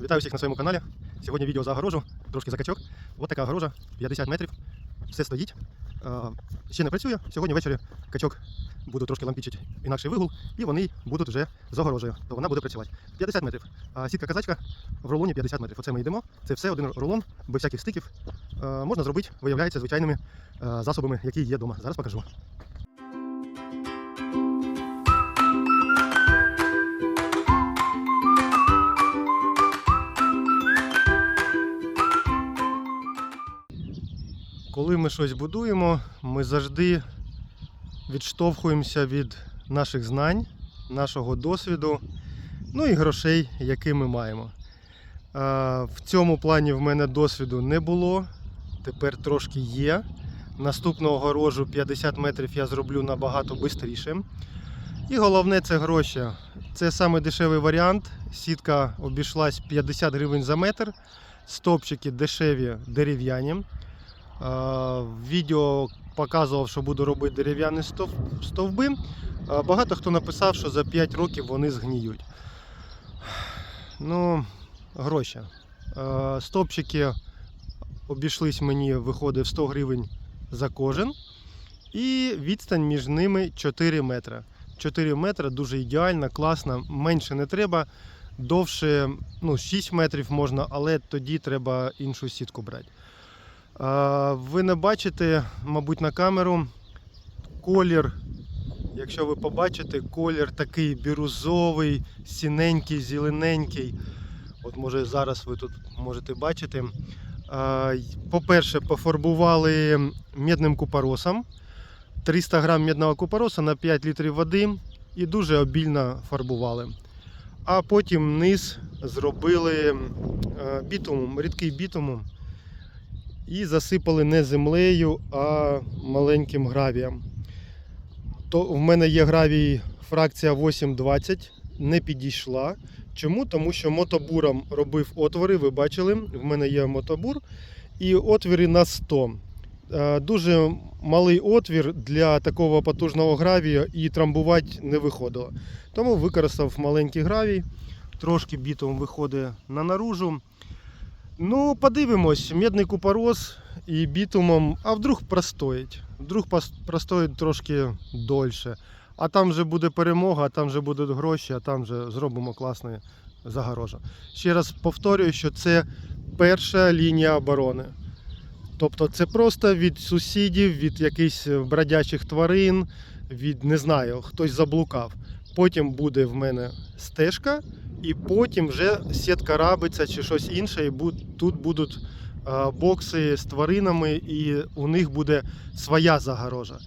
Вітаю всіх на своєму каналі. Сьогодні відео за огорожу, трошки за качок. Ось така огорожа, 50 метрів. Все стоїть. Ще не працює. Сьогодні ввечері качок буду трошки лампічити інакший вигул, і вони будуть вже з огорожею. То вона буде працювати. 50 метрів. Сітка казачка в рулоні 50 метрів. Оце ми йдемо. Це все один рулон, без всяких стиків. Можна зробити, виявляється, звичайними засобами, які є вдома. Зараз покажу. Коли ми щось будуємо, ми завжди відштовхуємося від наших знань, нашого досвіду, ну і грошей, які ми маємо. В цьому плані в мене досвіду не було, тепер трошки є. Наступного огорожу 50 метрів я зроблю набагато швидше. І головне це гроші. Це саме дешевий варіант. Сітка обійшлась 50 гривень за метр. Стопчики дешеві дерев'яні. Е, відео показував, що буду робити дерев'яні стовби. Е, Багато хто написав, що за 5 років вони згніють. Ну, гроші. Е, Стовпчики обійшлись мені, виходить 100 гривень за кожен. І відстань між ними 4 метри. 4 метри дуже ідеально, класно, менше не треба. Довше ну, 6 метрів можна, але тоді треба іншу сітку брати. Ви не бачите, мабуть, на камеру колір. Якщо ви побачите, колір такий бірузовий, сіненький, зелененький. От може зараз ви тут можете бачити. По-перше, пофарбували медним купоросом. 300 грам медного купороса на 5 літрів води і дуже обільно фарбували. А потім низ зробили е, бітумом, рідкий бітумом і засипали не землею, а маленьким гравієм. То в мене є гравій фракція 820, не підійшла. Чому? Тому що мотобуром робив отвори, ви бачили, в мене є мотобур, і отвіри на 100. Е, Дуже малий отвір для такого потужного гравія і трамбувати не виходило. Тому використав маленький гравій, трошки бітом виходить на наружу. Ну, подивимось, медний купорос і бітумом, а вдруг простоїть. Вдруг простоїть трошки дольше. А там вже буде перемога, а там вже будуть гроші, а там вже зробимо класне загорожа. Ще раз повторюю, що це перша лінія оборони. Тобто це просто від сусідів, від якихось бродячих тварин, від не знаю, хтось заблукав. Потім буде в мене стежка, і потім вже сітка рабиться чи щось інше, і тут будуть бокси з тваринами, і у них буде своя загорожа.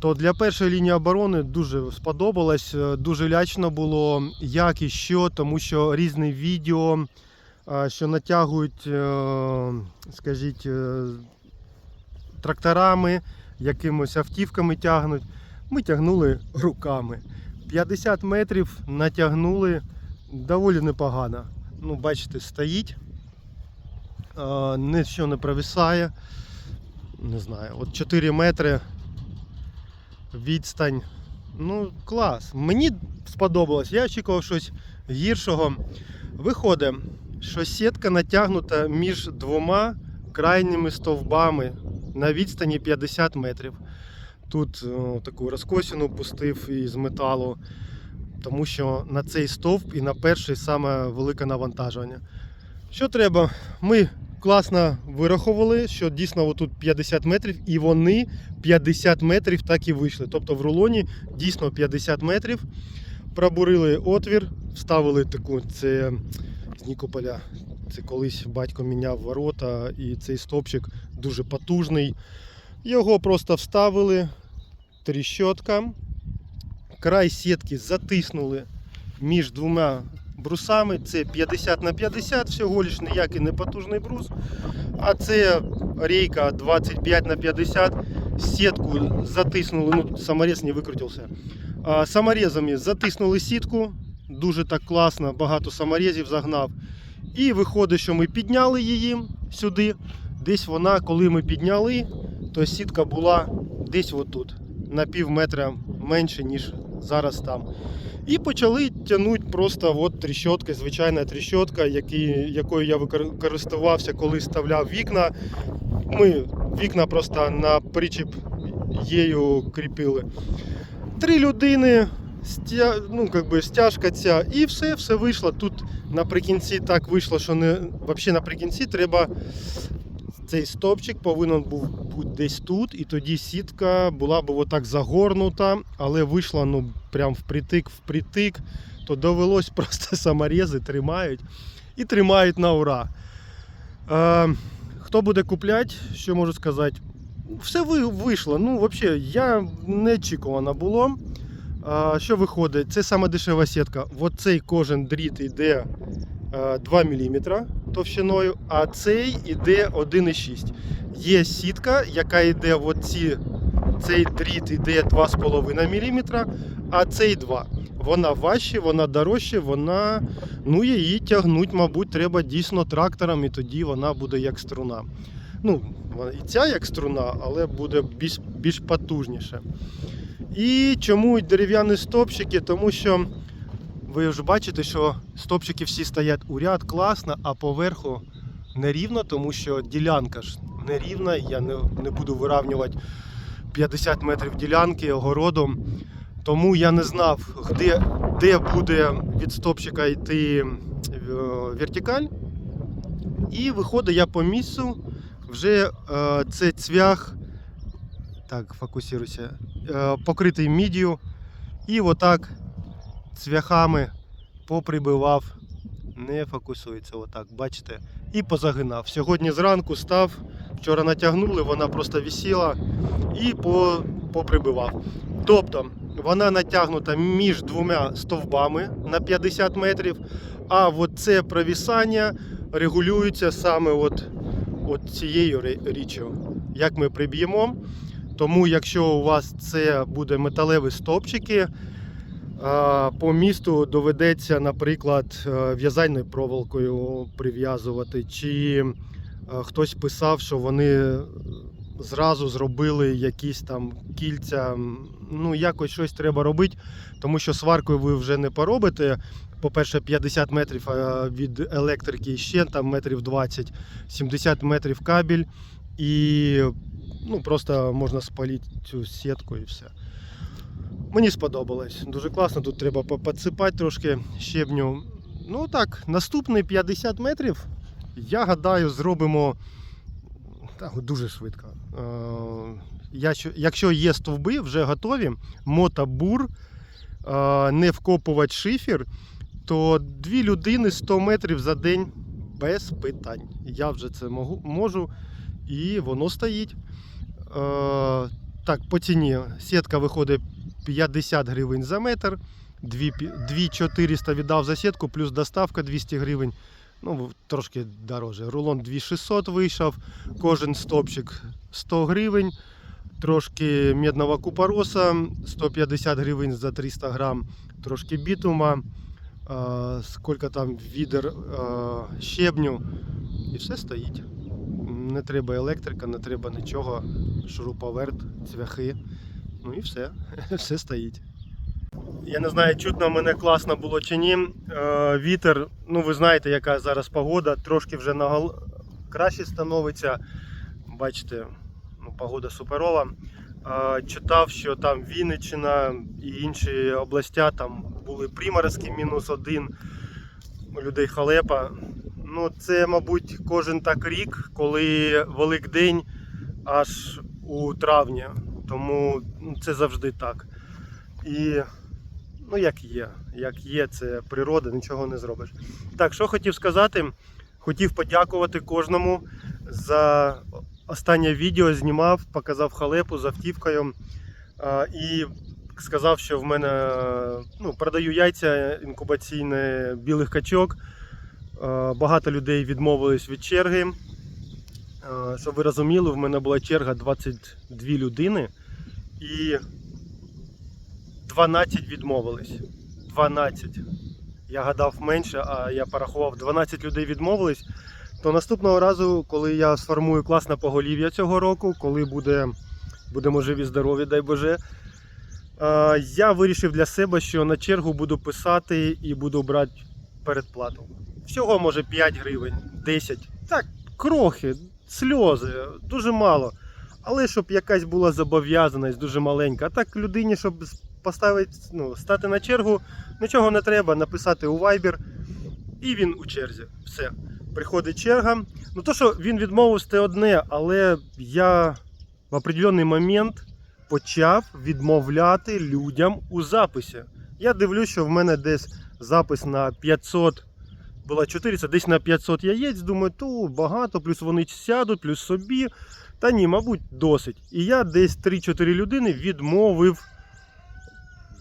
То для першої лінії оборони дуже сподобалось, е, дуже лячно було, як і що, тому що різні відео, що натягують, е, скажіть, е, тракторами, якимось автівками тягнуть. Ми тягнули руками. 50 метрів натягнули доволі непогано. Ну, бачите, стоїть, нічого не провисає. Не знаю, от 4 метри відстань. Ну, клас. Мені сподобалось. Я очікував щось гіршого. Виходить, що сітка натягнута між двома крайніми стовбами на відстані 50 метрів. Тут е, таку розкосину пустив із металу, тому що на цей стовп і на перший саме велике навантаження. Що треба? Ми класно вирахували, що дійсно отут 50 метрів, і вони 50 метрів так і вийшли. Тобто в рулоні дійсно 50 метрів. Пробурили отвір, вставили таку, це з Нікополя. Це колись батько міняв ворота, і цей стовпчик дуже потужний. Його просто вставили, тріщотка. Край сітки затиснули між двома брусами. Це 50 на 50, всього лиш ніякий не потужний брус. А це рейка 25 на 50. Сітку затиснули, ну саморез не викрутився. Саморезами затиснули сітку. Дуже так класно, багато саморезів загнав. І виходить, що ми підняли її сюди. Десь вона, коли ми підняли, то сітка була десь отут, на пів метра менше, ніж зараз там. І почали тягнути просто от тріщотка, звичайна тріщотка, які, якою я викор- користувався, коли ставляв вікна. Ми вікна просто на причіп її кріпили. Три людини, стя... ну, как би, стяжка ця, і все, все вийшло. Тут наприкінці так вийшло, що не... взагалі наприкінці треба. Цей стопчик повинен був бути десь тут, і тоді сітка була б отак загорнута, але вийшла ну, прям впритик, впритик, то довелось просто саморези тримають і тримають на ура. Е, хто буде купляти, що можу сказати? Все вийшло. Ну, взагалі, я не очікувано було. А, що виходить? Це саме дешева сітка. От цей кожен дріт йде е, 2 мм товщиною, а цей йде 1,6. Є сітка, яка йде от ці, цей дріт йде 2,5 мм, а цей 2. Вона важче, вона дорожче, вона. Ну, її тягнуть, мабуть, треба дійсно трактором, і тоді вона буде як струна. Ну, і ця як струна, але буде більш, більш потужніше. І чому дерев'яні стопчики? Тому що ви вже бачите, що стопчики всі стоять у ряд класно, а поверху нерівно, тому що ділянка ж нерівна. Я не, не буду вирівнювати 50 метрів ділянки огородом. Тому я не знав, де, де буде від стопчика йти е, вертикаль. І виходить я по місцю, вже е, це цвях. Так, фокусируйся. Е, покритий мідію. І отак цвяхами поприбивав. Не фокусується, отак, бачите? І позагинав. Сьогодні зранку став, вчора натягнули, вона просто висіла і поприбивав. Тобто вона натягнута між двома стовбами на 50 метрів, а от це провісання регулюється саме от, от цією річчю. Як ми приб'ємо. Тому, якщо у вас це буде металеві стовпчики, по місту доведеться, наприклад, е, в'язальною проволокою прив'язувати, чи е, хтось писав, що вони зразу зробили якісь там кільця. Ну, якось щось треба робити, тому що сваркою ви вже не поробите. По-перше, 50 метрів е, від електрики ще там метрів 20, 70 метрів кабель. І ну, просто можна спалити цю сітку і все. Мені сподобалось. Дуже класно. Тут треба підсипати трошки щебню. Ну так, наступний 50 метрів. Я гадаю, зробимо так, дуже швидко. Е, якщо є стовби, вже готові, мотобур, е, не вкопувати шифер, то дві людини 100 метрів за день без питань. Я вже це можу, можу і воно стоїть. Е, так, по ціні сітка виходить 50 гривень за метр, 2400 віддав за сітку, плюс доставка 200 гривень. Ну, трошки дороже. Рулон 2600 вийшов, кожен стопчик 100 гривень, трошки медного купороса 150 гривень за 300 грам, трошки бітума, е, скільки там відер е, щебню, і все стоїть. Не треба електрика, не треба нічого, шуруповерт, цвяхи. Ну і все, все стоїть. Я не знаю, чутно мене класно було чи ні. Е, вітер, ну ви знаєте, яка зараз погода, трошки вже нагол... краще становиться. Бачите, ну, погода суперова. Е, читав, що там Вінниччина і інші областя там були приморозки, мінус один, людей халепа. Ну, це, мабуть, кожен так рік, коли Великдень аж у травні. Тому ну, це завжди так. І ну, як є, як є, це природа, нічого не зробиш. Так, що хотів сказати? Хотів подякувати кожному за останнє відео знімав, показав халепу з автівкою. І сказав, що в мене ну, продаю яйця інкубаційне білих качок. Багато людей відмовились від черги. Щоб ви розуміли, в мене була черга 22 людини і 12 відмовились. 12. Я гадав менше, а я порахував 12 людей відмовились. То наступного разу, коли я сформую класне поголів'я цього року, коли буде, будемо живі здорові, дай Боже, Я вирішив для себе, що на чергу буду писати і буду брати передплату. Всього може 5 гривень, 10. Так, крохи, сльози, дуже мало. Але щоб якась була зобов'язаність дуже маленька. А так людині, щоб поставити, ну, стати на чергу, нічого не треба, написати у Viber, і він у черзі. Все. Приходить черга. Ну то, що він відмовився, це одне, але я в определенний момент почав відмовляти людям у записі. Я дивлюсь, що в мене десь запис на 500, була 400, десь на 500 яєць. Думаю, то багато, плюс вони сядуть, плюс собі. Та ні, мабуть, досить. І я десь 3-4 людини відмовив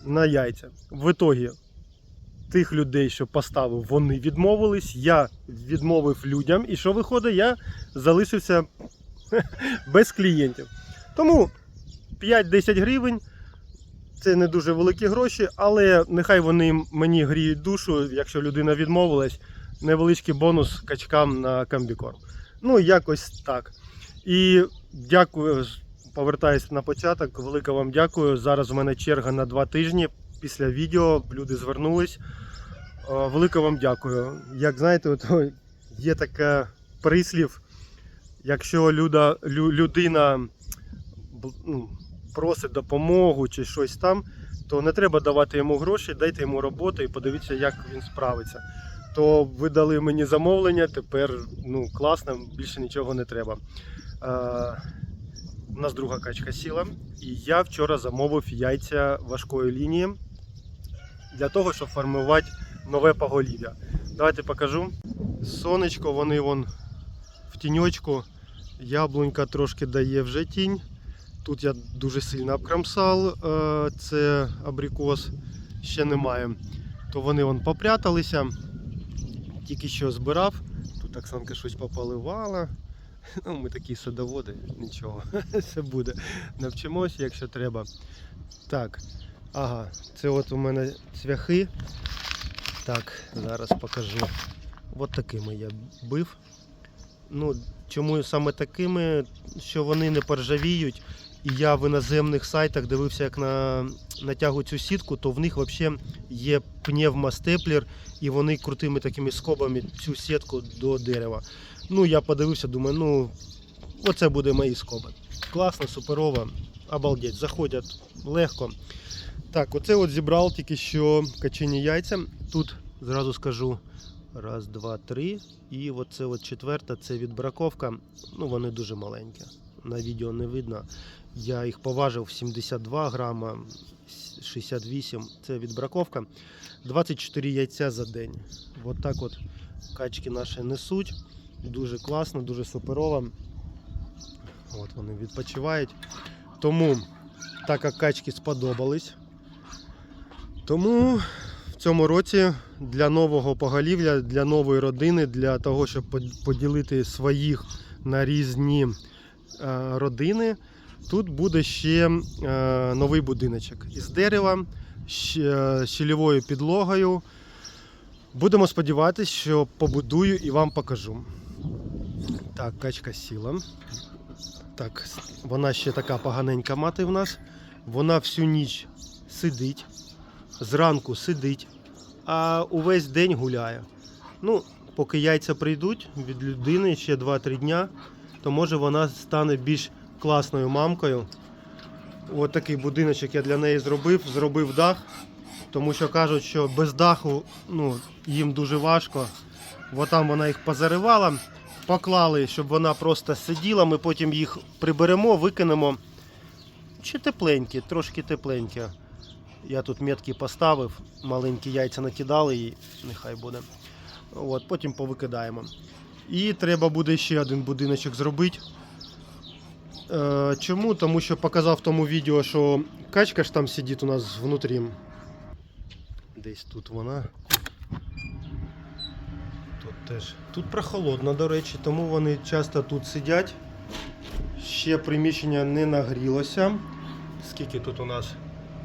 на яйця. В ітогі тих людей, що поставив, вони відмовились. Я відмовив людям. І що виходить, я залишився без клієнтів. Тому 5-10 гривень це не дуже великі гроші, але нехай вони мені гріють душу, якщо людина відмовилась, невеличкий бонус качкам на комбікорм. Ну, якось так. І дякую, повертаюсь на початок. Велике вам дякую. Зараз у мене черга на 2 тижні. Після відео люди звернулись. Е, Велике вам дякую. Як знаєте, от, є таке прислів, якщо люда, лю, людина ну, просить допомогу чи щось там, то не треба давати йому гроші, дайте йому роботу і подивіться, як він справиться. То ви дали мені замовлення, тепер ну, класно, більше нічого не треба. У нас друга качка сіла, і я вчора замовив яйця важкої лінії для того, щоб формувати нове поголів'я. Давайте покажу. Сонечко, вони вон в тіньочку. Яблунька трошки дає вже тінь. Тут я дуже сильно обкромсав, е, це абрикос, ще немає. То вони вон попряталися. Тільки що збирав. Тут Оксанка щось пополивала. Ну, ми такі садоводи, нічого. Все буде. Навчимося, якщо треба. Так. Ага, це от у мене цвяхи. Так, зараз покажу. От такими я бив. Ну, чому саме такими, що вони не поржавіють. І я в іноземних сайтах дивився, як на натягують цю сітку, то в них взагалі є пневмостеплер, і вони крутими такими скобами цю сітку до дерева. Ну, я подивився, думаю, ну, оце буде мої скоби. Класно, суперово, обалдеть, заходять легко. Так, оце от зібрав тільки що качені яйця. Тут зразу скажу раз, два, три. І оце от четверта, це відбраковка. Ну, вони дуже маленькі. На відео не видно. Я їх поважив 72 грама, 68. Це відбраковка. 24 яйця за день. От от качки наші несуть. Дуже класно, дуже суперово. От вони відпочивають. Тому, так як качки сподобались, тому в цьому році для нового поголів'я, для нової родини, для того, щоб поділити своїх на різні е, родини, тут буде ще е, новий будиночок із дерева, щ- е, щільовою підлогою. Будемо сподіватися, що побудую і вам покажу. Так, качка сіла. Так, вона ще така поганенька мати в нас. Вона всю ніч сидить, зранку сидить, а увесь день гуляє. Ну, поки яйця прийдуть від людини ще 2-3 дня, то може вона стане більш класною мамкою. Ось такий будиночок я для неї зробив, зробив дах, тому що кажуть, що без даху ну, їм дуже важко. Бо там вона їх позаривала, поклали, щоб вона просто сиділа, ми потім їх приберемо, викинемо. Ще тепленькі, трошки тепленькі. Я тут метки поставив, маленькі яйця накидали і нехай буде. От, потім повикидаємо. І треба буде ще один будиночок зробити. Е, чому? Тому що показав в тому відео, що качка ж там сидить у нас внутрі. Десь тут вона. Теж. Тут прохолодно, до речі, тому вони часто тут сидять. Ще приміщення не нагрілося. Скільки тут у нас?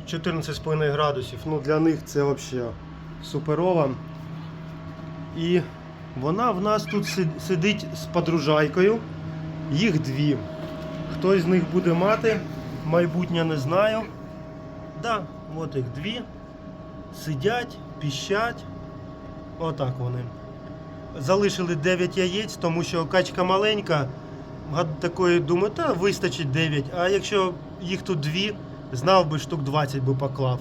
14,5 градусів. Ну для них це взагалі суперово. І вона в нас тут сидить з подружайкою. Їх дві. Хто з них буде мати, майбутнє не знаю. Да, от їх дві. Сидять, піщать. Отак вони. Залишили 9 яєць, тому що качка маленька. Такої думаю, та вистачить 9. А якщо їх тут дві, знав би штук 20 би поклав.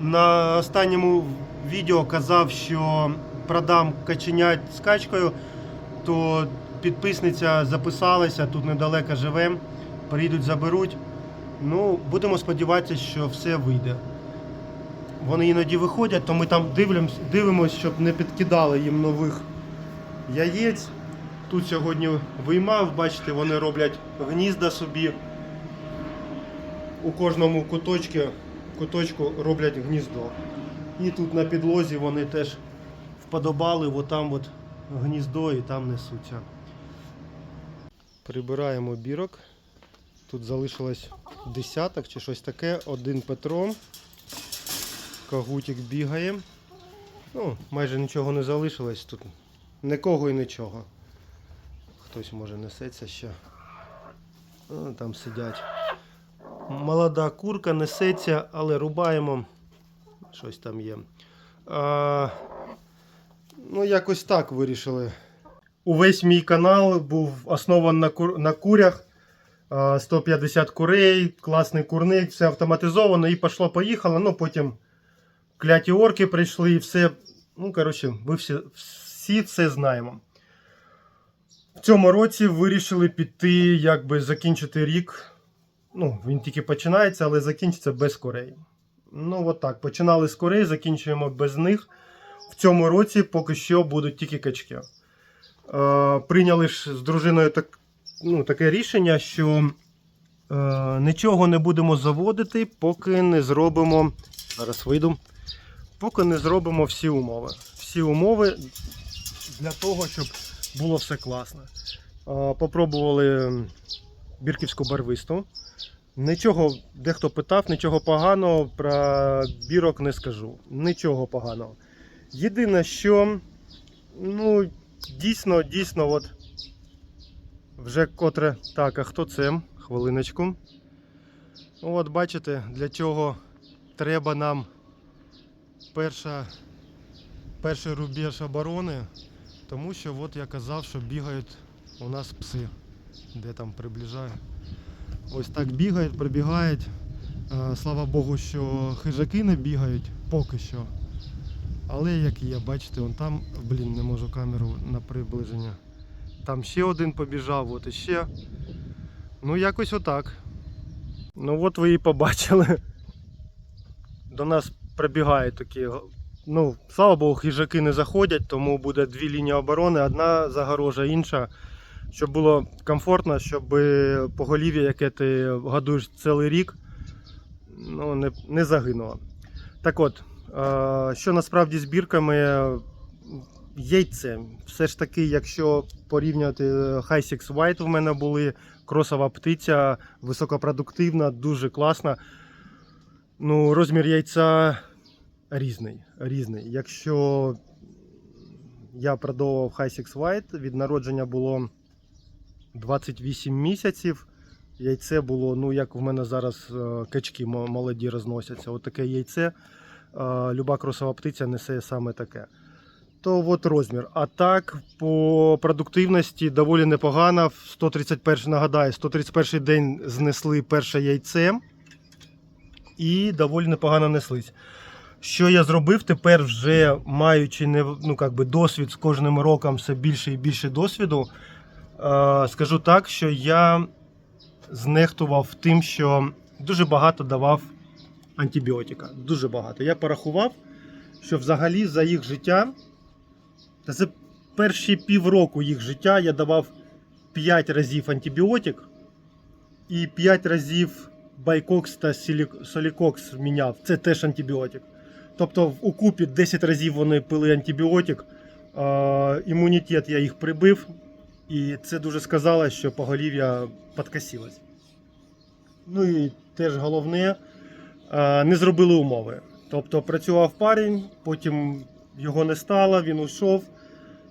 На останньому відео казав, що продам каченят з качкою, то підписниця записалася, тут недалеко живе. Приїдуть, заберуть. Ну, будемо сподіватися, що все вийде. Вони іноді виходять, то ми там дивимось, дивимось, щоб не підкидали їм нових яєць. Тут сьогодні виймав, бачите, вони роблять гнізда собі. У кожному куточку, куточку роблять гніздо. І тут на підлозі вони теж вподобали, отам от гніздо і там несуться. Прибираємо бірок. Тут залишилось десяток чи щось таке. Один Петро. Кагутик бігає. Ну, майже нічого не залишилось тут. Нікого і нічого. Хтось може несеться ще. О, там сидять. Молода курка несеться, але рубаємо. Щось там є. А, ну, якось так вирішили. Увесь мій канал був оснований на, кур... на курях. 150 курей, класний курник, все автоматизовано і пішло-поїхало. Ну, потім кляті орки прийшли і все. Ну, коротше, ви всі, всі це знаємо. В цьому році вирішили піти, якби закінчити рік. Ну, він тільки починається, але закінчиться без курей. Ну, от так. Починали з курей, закінчуємо без них. В цьому році поки що будуть тільки качки. Е, прийняли ж з дружиною так, ну, таке рішення, що е, нічого не будемо заводити, поки не зробимо. Зараз вийду. Поки не зробимо всі умови. Всі умови для того, щоб було все класно. Попробували бірківську барвисту. Нічого, дехто питав, нічого поганого про бірок не скажу. Нічого поганого. Єдине, що ну, дійсно, дійсно, от вже котре. Так, а хто це? Хвилиночку. От бачите, для чого треба нам перша, перший рубеж оборони. Тому що от я казав, що бігають у нас пси. Де там приближаю. Ось так бігають, пробігають. Е, Слава Богу, що хижаки не бігають поки що. Але як є, бачите, он там, блін, не можу камеру на приближення. Там ще один побіжав, от іще. Ну, якось отак. Ну от ви і побачили. До нас прибігають такі. Ну, слава Богу, хижаки не заходять, тому буде дві лінії оборони, одна загорожа, інша. Щоб було комфортно, щоб поголів'я, яке ти годуєш цілий рік, ну, не, не загинуло. Так от, е, що насправді з бірками яйце. Все ж таки, якщо порівняти High Six White, в мене були кросова птиця, високопродуктивна, дуже класна. Ну, розмір яйця різний. різний. Якщо я продовував High Six White, від народження було 28 місяців. Яйце було, ну як в мене зараз е, качки молоді розносяться. От таке яйце. е, Люба кросова птиця несе саме таке. То от розмір. А так, по продуктивності доволі непогано. В 131 нагадаю, 131 день знесли перше яйце і доволі непогано неслись. Що я зробив тепер, вже маючи не, ну, как би, досвід з кожним роком все більше і більше досвіду, е, скажу так, що я знехтував тим, що дуже багато давав антибіотика. Дуже багато. Я порахував, що взагалі за їх життя, та за перші півроку їх життя я давав 5 разів антибіотик і 5 разів байкокс та солікокс міняв. Це теж антибіотик. Тобто у купі 10 разів вони пили антибіотик, е, імунітет я їх прибив, і це дуже сказало, що поголів'я подкосилось. Ну і теж головне, е, не зробили умови. Тобто працював парень, потім його не стало, він ушов.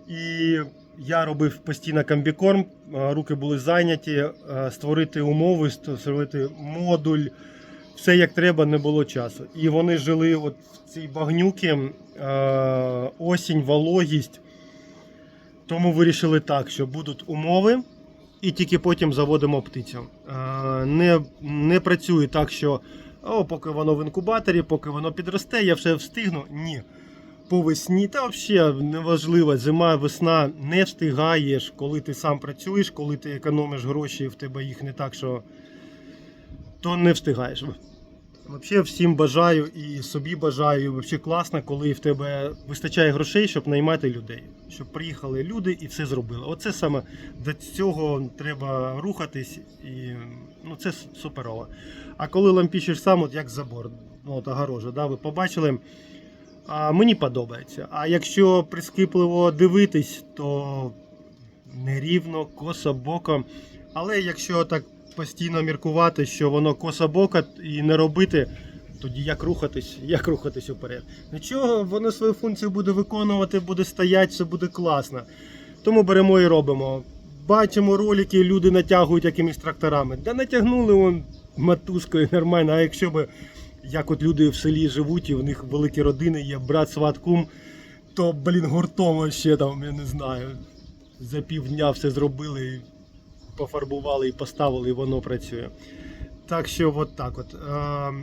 І я робив постійно комбікорм, руки були зайняті, створити умови, створити модуль, все як треба, не було часу. І вони жили от в цій багнюці, е, осінь, вологість. Тому вирішили так, що будуть умови, і тільки потім заводимо птицю. Е, не, не працює так, що о, поки воно в інкубаторі, поки воно підросте, я все встигну. Ні. По весні, та взагалі неважливо, зима, весна, не встигаєш, коли ти сам працюєш, коли ти економиш гроші, в тебе їх не так, що то не встигаєш. Взагалі всім бажаю і собі бажаю, взагалі класно, коли в тебе вистачає грошей, щоб наймати людей, щоб приїхали люди і все зробили. Оце саме до цього треба рухатись, і ну це суперово. А коли лампічиш сам, от як забор, ну от огорожа, да, ви побачили. А мені подобається. А якщо прискіпливо дивитись, то нерівно, косо боком. Але якщо так постійно міркувати, що воно косо бока і не робити, тоді як рухатись, як рухатись уперед. Нічого, воно свою функцію буде виконувати, буде стояти, все буде класно. Тому беремо і робимо. Бачимо ролики, люди натягують якимись тракторами. Да натягнули вон матузкою нормально, а якщо би як от люди в селі живуть, і в них великі родини, є брат, сват, кум, то, блін, гуртом ще там, я не знаю, за півдня все зробили, пофарбували і поставили, і воно працює. Так що, от так от. Е,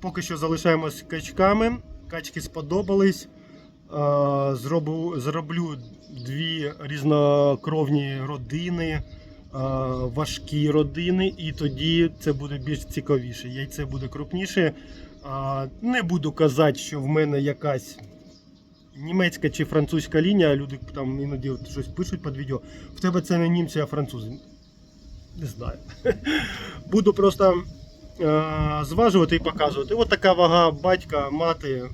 поки що залишаємось качками. Качки сподобались. Е, зроблю, зроблю дві різнокровні родини, е, важкі родини, і тоді це буде більш цікавіше. Яйце буде крупніше. Не буду казати, що в мене якась німецька чи французька лінія. Люди там іноді щось пишуть під відео. В тебе це не німці, а французи. Не знаю. Буду просто е, зважувати і показувати. От така вага батька, мати.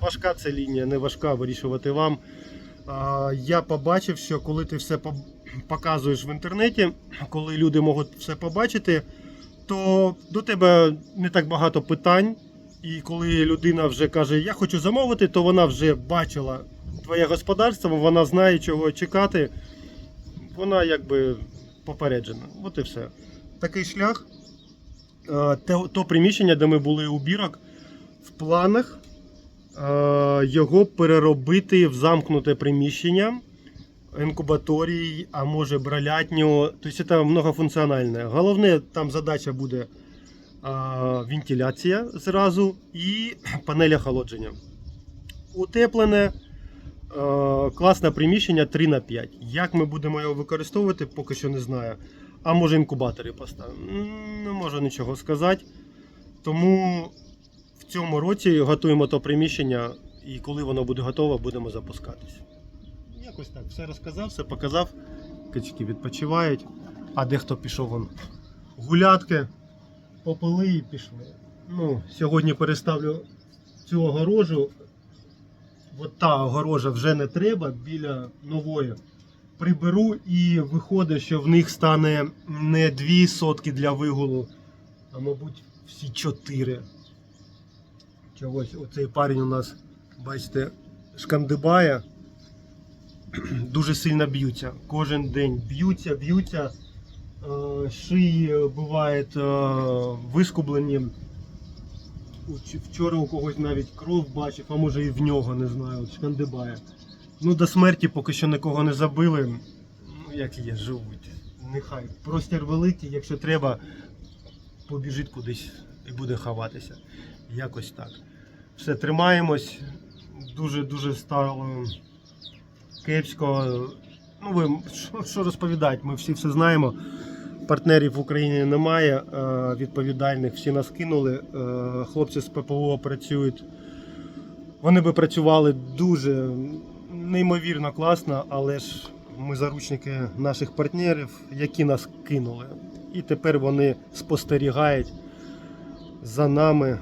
Важка це лінія, не важка вирішувати вам. Я побачив, що коли ти все показуєш в інтернеті, коли люди можуть все побачити, то до тебе не так багато питань. І коли людина вже каже, я хочу замовити, то вона вже бачила твоє господарство, вона знає, чого чекати. Вона якби попереджена. От і все. Такий шлях. Е, То приміщення, де ми були у бірок, в планах е, його переробити в замкнуте приміщення, інкубаторій, а може бралятню. Тобто це многофункціональне. Головне, там задача буде а, вентиляція зразу і панель охолодження. Утеплене, е, класне приміщення 3 на 5. Як ми будемо його використовувати, поки що не знаю. А може інкубатори поставимо. Не можу нічого сказати. Тому в цьому році готуємо то приміщення, і коли воно буде готове, будемо запускатись. Якось так, все розказав, все показав. Качки відпочивають, а дехто пішов вон гулятки, попили і пішли. Ну, сьогодні переставлю цю огорожу. От та огорожа вже не треба біля нової. Приберу і виходить, що в них стане не дві сотки для вигулу, а мабуть всі чотири. Чогось оцей парень у нас, бачите, шкандибає. Дуже сильно б'ються. Кожен день б'ються, б'ються. Е, Шиї бувають е, вискублені. Вчора у когось навіть кров бачив, а може і в нього, не знаю, шкандибає. Ну, до смерті поки що нікого не забили. Ну, як є, живуть. Нехай. Простір великий, якщо треба, побіжить кудись і буде ховатися. Якось так. Все, тримаємось. Дуже-дуже стало кепсько. Ну, ви що розповідати? Ми всі все знаємо. Партнерів в Україні немає е, відповідальних, всі нас кинули. Е, хлопці з ППО працюють. Вони би працювали дуже неймовірно класно, але ж ми заручники наших партнерів, які нас кинули. І тепер вони спостерігають за нами,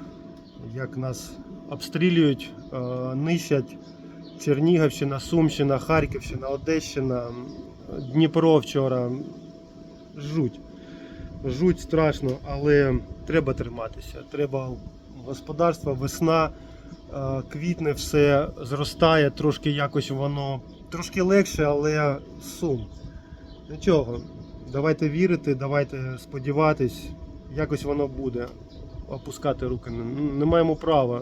як нас обстрілюють, е, нищать. Чернігівщина, Сумщина, Харківщина, Одещина, Дніпро вчора. Жуть. Жуть страшно, але треба триматися. Треба господарство, весна, е, квітне, все зростає, трошки якось воно трошки легше, але сум. Нічого. Давайте вірити, давайте сподіватись, якось воно буде. опускати руки. Не маємо права.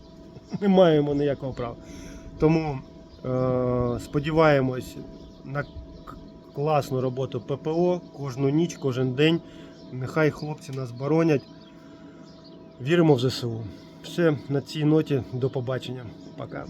Не маємо ніякого права. Тому е, сподіваємось на класну роботу ППО кожну ніч, кожен день. Нехай хлопці нас боронять. Віримо в ЗСУ. Все на цій ноті. До побачення. Пока.